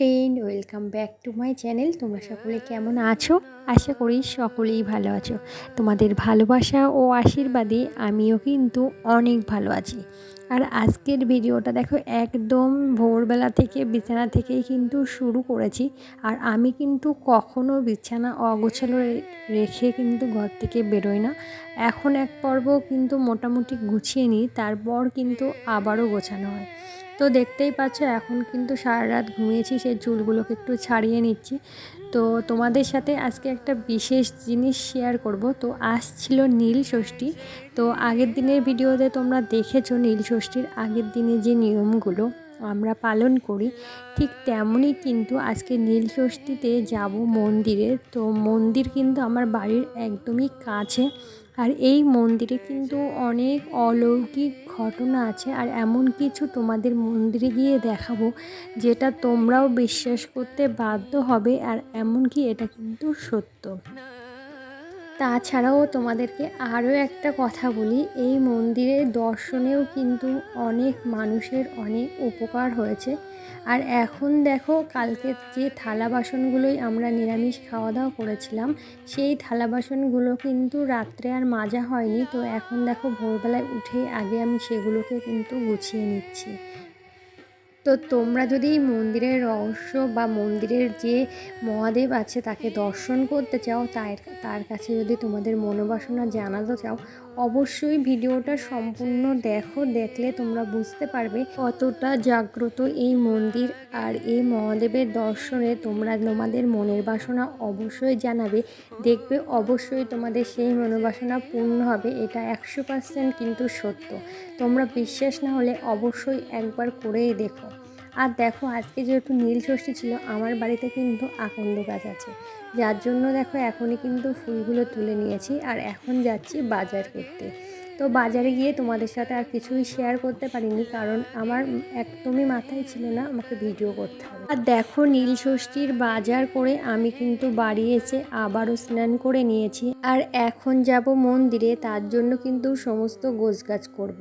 Welcome back to my channel তোমরা সকলে কেমন আছো? আশা করি সকলেই ভালো আছো। তোমাদের ভালোবাসা ও আশীর্বাদে আমিও কিন্তু অনেক ভালো আছি। আর আজকের ভিডিওটা দেখো, একদম ভোরবেলা থেকে, বিছানা থেকেই কিন্তু শুরু করেছি। আর আমি কিন্তু কখনো বিছানা অগোছালো রেখে কিন্তু ঘর থেকে বেরোই না। এখন এক পর্ব কিন্তু মোটামুটি গুছিয়ে নিই, তারপর কিন্তু আবারও গোছানো হয়। তো দেখতেই পাচ্ছ, এখন কিন্তু সারা রাত ঘুমিয়েছি, সেই চুলগুলোকে একটু ছাড়িয়ে নিচ্ছি। তো তোমাদের সাথে আজকে একটা বিশেষ জিনিস শেয়ার করব। তো আজ ছিল নীল ষষ্ঠী। তো আগের দিনের ভিডিওতে তোমরা দেখেছ নীল ষষ্ঠীর আগের দিনে যে নিয়মগুলো, আমরা পালন করি। ঠিক তেমনই কিন্তু আজকে নীল ষষ্ঠীতে যাব মন্দিরে। তো মন্দির কিন্তু আমার বাড়ির একদমই কাছে। আর এই মন্দিরে কিন্তু অনেক অলৌকিক ঘটনা আছে। আর এমন কিছু তোমাদের মন্দিরে গিয়ে দেখাবো যেটা তোমরাও বিশ্বাস করতে বাধ্য হবে। আর এমনকি এটা কিন্তু সত্য। তাছাড়াও তোমাদেরকে আরও একটা কথা বলি, এই মন্দিরের দর্শনেও কিন্তু অনেক মানুষের অনেক উপকার হয়েছে। আর এখন দেখো, কালকে যে থালা বাসনগুলোই আমরা নিরামিষ খাওয়া দাওয়া করেছিলাম, সেই থালা বাসনগুলো কিন্তু রাত্রে আর মাজা হয়নি। তো এখন দেখো, ভোরবেলায় উঠে আগে আমি সেগুলোকে কিন্তু গুছিয়ে নিচ্ছি। তো তোমরা যদি এই মন্দিরের রহস্য বা মন্দিরের যে মহাদেব আছে তাকে দর্শন করতে চাও, তার তার কাছে যদি তোমাদের মনোবাসনা জানাতে চাও অবশ্যই ভিডিওটা সম্পূর্ণ দেখো, দেখলে তোমরা বুঝতে পারবে কতটা জাগ্রত এই মন্দির আর এই মহাদেবের দর্শনে তোমরা তোমাদের মনের বাসনা অবশ্যই জানাবে। দেখবে অবশ্যই তোমাদের সেই মনোবাসনা পূর্ণ হবে, এটা একশো পার্সেন্ট কিন্তু সত্য। তোমরা বিশ্বাস না হলে অবশ্যই একবার করেই দেখো। আর দেখো, আজকে যেহেতু নীল ষষ্ঠী ছিল, আমার বাড়িতে কিন্তু আকন্দ গাছ আছে। যার জন্য দেখো, এখনই কিন্তু ফুলগুলো তুলে নিয়েছি আর এখন যাচ্ছি বাজার করতে। তো বাজারে গিয়ে তোমাদের সাথে আর কিছুই শেয়ার করতে পারিনি, কারণ আমার একদমই মাথায় ছিল না আমাকে ভিডিও করতে হবে। আর দেখো, নীল ষষ্ঠীর বাজার করে আমি কিন্তু বাড়ি এসে আবারও স্নান করে নিয়েছি। আর এখন যাব মন্দিরে, তার জন্য কিন্তু সমস্ত গোছগাছ করব।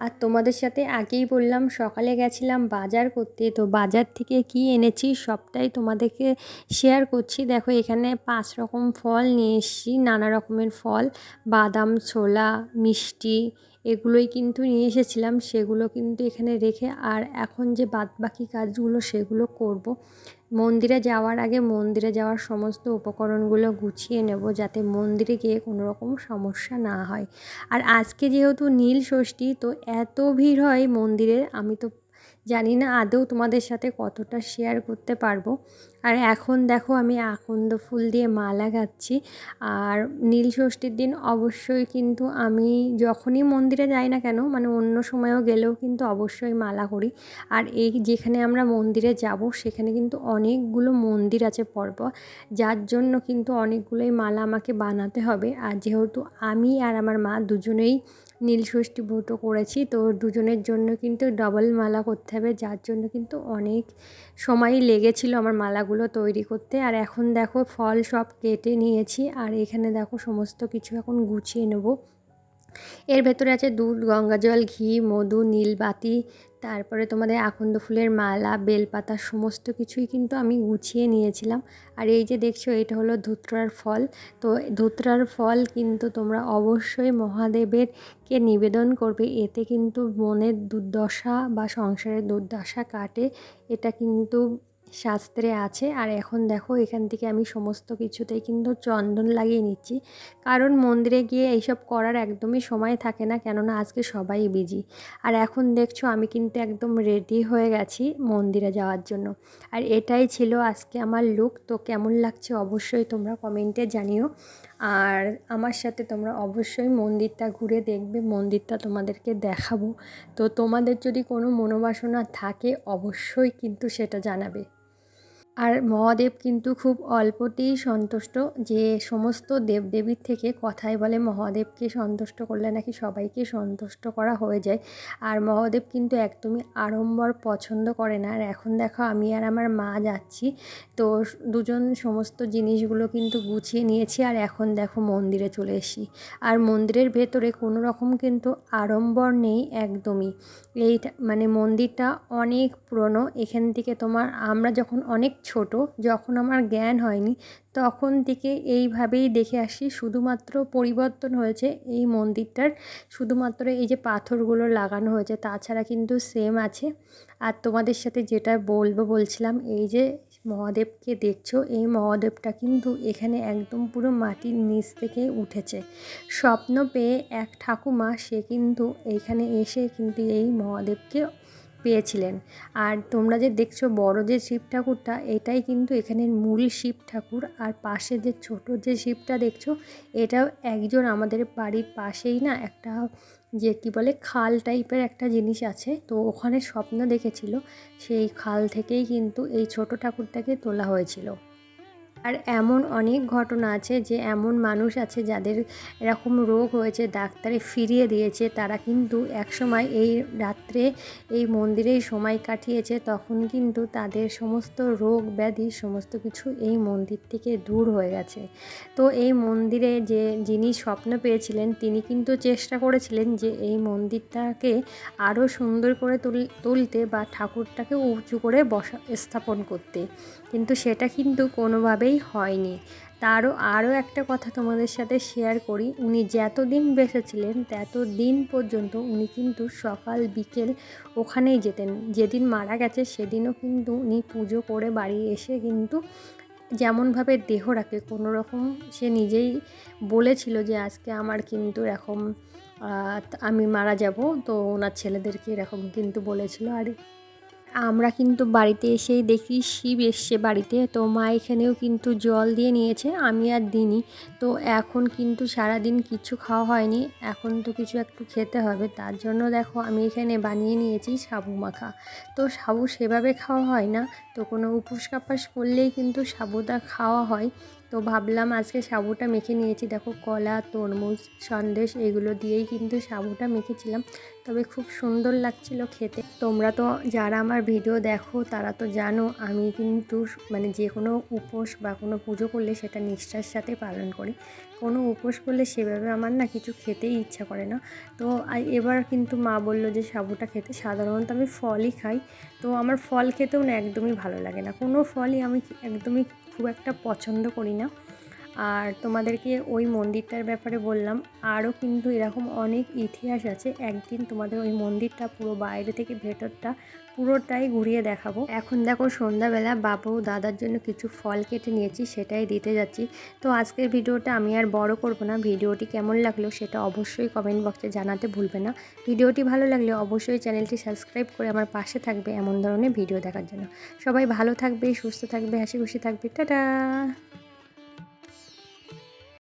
আর তোমাদের সাথে আগেই বললাম, সকালে গেছিলাম বাজার করতে। তো বাজার থেকে কি এনেছি সবটাই তোমাদেরকে শেয়ার করছি। দেখো, এখানে পাঁচ রকম ফল নিয়ে এসেছি, নানা রকমের ফল। বাদাম, ছোলা, মিষ্টি এগুলোই কিন্তু নিয়ে এসেছিলাম, সেগুলো কিন্তু এখানে রেখে আর এখন যে বাদবাকি কাজগুলো সেগুলো করব। মন্দিরে যাওয়ার আগে মন্দিরে যাওয়ার সমস্ত উপকরণগুলো গুছিয়ে নেব যাতে মন্দিরে গিয়ে কোনো রকম সমস্যা না হয় আর আজকে যেহেতু নীল ষষ্ঠী, তো এত ভিড় হয় মন্দিরে, আমি তো জানি না আদৌ তোমাদের সাথে কতটা শেয়ার করতে পারব। আর এখন দেখো আমি আকন্দ ফুল দিয়ে মালা গাচ্ছি। আর নীল ষষ্ঠীর দিন অবশ্যই কিন্তু আমি যখনই মন্দিরে যাই না কেন মানে অন্য সময়েও গেলেও কিন্তু অবশ্যই মালা করি। আর এই যেখানে আমরা মন্দিরে যাব, সেখানে কিন্তু অনেকগুলো মন্দির আছে পরপর যার জন্য কিন্তু অনেকগুলোই মালা আমাকে বানাতে হবে। আর যেহেতু আমি আর আমার মা দুজনেই নীল ষষ্ঠী ব্রত করেছি। তো দুজনের জন্য কিন্তু ডবল মালা করতে হবে। যার জন্য কিন্তু অনেক সময় লেগেছিল আমার মালাগুলো তৈরি করতে। আর এখন দেখো ফল সব কেটে নিয়েছি। আর এখানে দেখো সমস্ত কিছু এখন গুছিয়ে নেব। এর ভেতরে আছে দুধ গঙ্গা জল ঘি, মধু, নীলবাতি তারপরে তোমাদের আকন্দ ফুলের মালা, বেলপাতা সমস্ত কিছুই কিন্তু আমি গুছিয়ে নিয়েছিলাম। আর এই যে দেখছ, এটা হলো ধুত্রার ফল। তো ধুত্রার ফল কিন্তু তোমরা অবশ্যই মহাদেবের কে নিবেদন করবে। এতে কিন্তু মনের দুর্দশা বা সংসারের দুর্দশা কাটে। এটা কিন্তু শাস্ত্রে আছে। আর এখন দেখো, এখান থেকে আমি সমস্ত কিছুতেই কিন্তু চন্দন লাগিয়ে নিচ্ছি। কারণ মন্দিরে গিয়ে এইসব করার একদমই সময় থাকে না, কেননা আজকে সবাই বিজি আর এখন দেখছ, আমি কিন্তু একদম রেডি হয়ে গেছি মন্দিরে যাওয়ার জন্য। আর এটাই ছিল আজকে আমার লুক তো কেমন লাগছে অবশ্যই তোমরা কমেন্টে জানিও। আর আমার সাথে তোমরা অবশ্যই মন্দিরটা ঘুরে দেখবে, মন্দিরটা তোমাদেরকে দেখাবো। তো তোমাদের যদি কোনো মনোবাসনা থাকে, অবশ্যই কিন্তু সেটা জানাবে। আর মহাদেব কিন্তু খুব অল্পতেই সন্তুষ্ট যে সমস্ত দেবদেবীর থেকে কথাই বলে মহাদেবকে সন্তুষ্ট করলে নাকি সবাইকে সন্তুষ্ট করা হয়ে যায়। আর মহাদেব কিন্তু একদমই আড়ম্বর পছন্দ করে না। আর এখন দেখো আমি আর আমার মা যাচ্ছি, তো দুজন সমস্ত জিনিসগুলো কিন্তু গুছিয়ে নিয়েছি। আর এখন দেখো মন্দিরে চলে এসি আর মন্দিরের ভেতরে কোনো রকম কিন্তু আড়ম্বর নেই একদমই। এই মানে মন্দিরটা অনেক পুরনো। এখান থেকে তোমার আমরা যখন অনেক ছোট, যখন আমার জ্ঞান হয়নি, তখন থেকে এইভাবেই দেখে আসি শুধুমাত্র পরিবর্তন হয়েছে এই মন্দিরটার। শুধুমাত্র এই যে পাথরগুলো লাগানো হয়েছে, তাছাড়া কিন্তু সেম আছে। আর তোমাদের সাথে যেটা বলব বলছিলাম, এই যে মহাদেবকে দেখছ, এই মহাদেবটা কিন্তু এখানে একদম পুরো মাটির নিচ থেকে উঠেছে। স্বপ্ন পেয়ে এক ঠাকুমা, সে কিন্তু এইখানে এসে কিন্তু এই মহাদেবকে পেয়েছিলেন। আর তোমরা যে দেখছ বড় যে শিব ঠাকুরটা, এটাই কিন্তু এখানের মূল শিব ঠাকুর। আর পাশে যে ছোট যে শিবটা দেখছ, এটাও একজন আমাদের বাড়ির পাশেই না একটা, যে কি বলে, খাল টাইপের একটা জিনিস আছে। তো ওখানে স্বপ্ন দেখেছিল, সেই খাল থেকেই কিন্তু এই ছোট ঠাকুরটাকে তোলা হয়েছিল। আর এমন অনেক ঘটনা আছে যে এমন মানুষ আছে যাদের এরকম রোগ হয়েছে, ডাক্তারে ফিরিয়ে দিয়েছে। তারা কিন্তু একসময় এই রাত্রে এই মন্দিরেই সময় কাটিয়েছে। তখন কিন্তু তাদের সমস্ত রোগ ব্যাধি, সমস্ত কিছু এই মন্দির থেকে দূর হয়ে গেছে। তো এই মন্দিরে যে যিনি স্বপ্ন পেয়েছিলেন, তিনি কিন্তু চেষ্টা করেছিলেন যে এই মন্দিরটাকে আরও সুন্দর করে তুলতে বা ঠাকুরটাকে উঁচু করে বসা, স্থাপন করতে। কিন্তু সেটা কিন্তু কোনোভাবেই কোনোভাবেই হয়নি। তারও আরও একটা কথা তোমাদের সাথে শেয়ার করি। উনি যতদিন বেঁচেছিলেন তত দিন পর্যন্ত উনি কিন্তু সকাল, বিকেল ওখানেই যেতেন। যেদিন মারা গেছে, সেদিনও কিন্তু উনি পুজো করে বাড়ি এসে কিন্তু যেমনভাবে দেহ রাখে কোনো রকম সে নিজেই বলেছিল যে, আজকে আমার কিন্তু এরকম আমি মারা যাব। তো ওনার ছেলেদেরকে এরকম কিন্তু বলেছিল। আর আমরা কিন্তু বাড়িতে এসেই দেখি শিব এসছে বাড়িতে। তো মা এখানেও কিন্তু জল দিয়ে নিয়েছে, আমি আর দিনই তো এখন কিন্তু সারাদিন কিছু খাওয়া হয়নি, এখন তো কিছু একটু খেতে হবে। তার জন্য দেখো আমি এখানে বানিয়ে নিয়েছি সাবু মাখা। তো সাবু সেভাবে খাওয়া হয় না, তো কোনো উপোস কাপাস করলেই কিন্তু সাবুটা খাওয়া হয়। তো ভাবলাম আজকে সাবুটা মেখে নিয়েছি। দেখো কলা, তরমুজ, সন্দেশ এগুলো দিয়েই কিন্তু সাবুটা মেখেছিলাম। তবে খুব সুন্দর লাগছিল খেতে। তোমরা তো যারা আমার ভিডিও দেখো, তারা তো জানো আমি কিন্তু মানে যে কোনো উপোস বা কোনো পুজো করলে সেটা নিষ্ঠার সাথে পালন করি। কোনো উপোস করলে সেভাবে আমার না কিছু খেতেই ইচ্ছা করে না। তো এবার কিন্তু মা বলল যে সাবুটা খেতে। সাধারণত আমি ফলই খাই। তো আমার ফল খেতেও না একদমই ভালো লাগে না। কোনো ফলই আমি একদমই খুব একটা পছন্দ করি না। আর তোমাদেরকে ওই মন্দিরটার ব্যাপারে বললাম, আরও কিন্তু এরকম অনেক ইতিহাস আছে, একদিন তোমাদের ওই মন্দিরটা পুরো বাইরে থেকে ভেতরটা পুরোটাই ঘুরিয়ে দেখাবো। এখন দেখো সন্ধ্যাবেলা, বাবু দাদার জন্য কিছু ফল কেটে নিয়েছি, সেটাই দিতে যাচ্ছি। তো আজকের ভিডিওটা আমি আর বড় করব না, ভিডিওটি কেমন লাগল সেটা অবশ্যই কমেন্ট বক্সে জানাতে ভুলবে না। ভিডিওটি ভালো লাগলে অবশ্যই চ্যানেলটি সাবস্ক্রাইব করে আমার পাশে থাকবে এমন ধরনের ভিডিও দেখার জন্য। সবাই ভালো থাকবে, সুস্থ থাকবে, হাসি খুশি থাকবে, টাটা!